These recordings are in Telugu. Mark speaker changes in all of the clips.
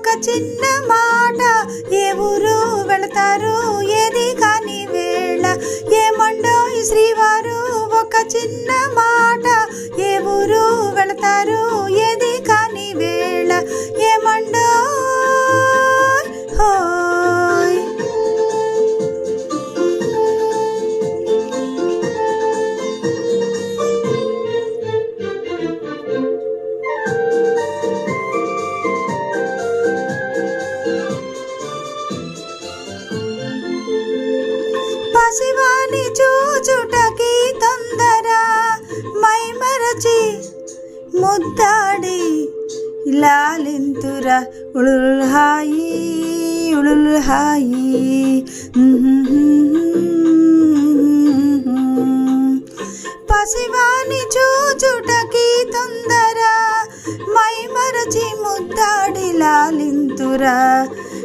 Speaker 1: ఒక చిన్న మాట. ఏ ఊరు వెళతారు? ఏది కాని వేళ. ఏమండో శ్రీవారు ఒక చిన్న మాట. ఏ ఊరు వెళతారు? ఏ చూచుటకి తొందర మైమరచి ముద్దాడి లాలింతుర ఉళుల్ హాయి ఉళుల్ హాయి పసివాని చూచుటకి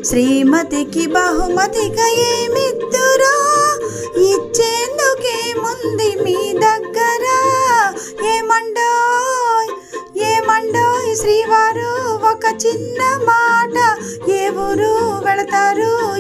Speaker 1: శ్రీమతికి బహుమతిగా ఏమిద్దురా? ఇచ్చేందుకే ముందు మీ దగ్గర. ఏమండో? ఏమండో? శ్రీవారు ఒక చిన్న మాట. ఏ ఊరు వెళతారు?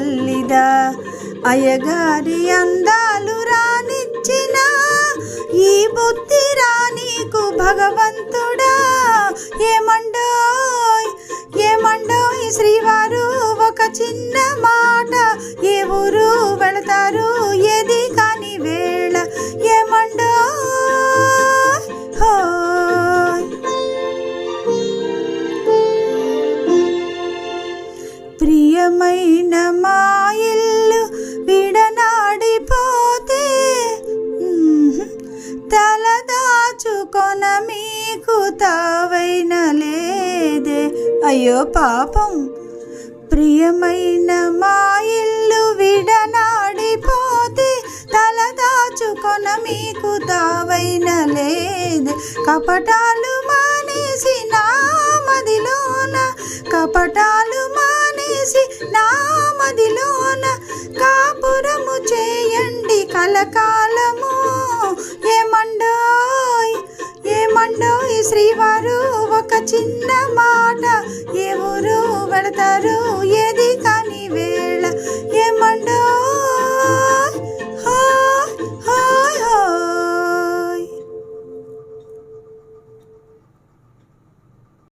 Speaker 1: తల్లిదా అయ్యగారి అందాలు రానిచ్చిన ఈ బుద్ధి రానీకు భగవంతుడా. ఏమండోయ్ ఏమండోయ్ శ్రీవారు ఒక చిన్న మా మీకు తావైన లేదే. అయ్యో పాపం. ప్రియమైన మా ఇల్లు విడనాడిపోతే తల దాచుకొన మీకు తావైన లేదే. కపటాలు మానేసి నా మదిలోన కపటాలు మా ఒక చిన్న మాట ఎవరు ఊరు ఏది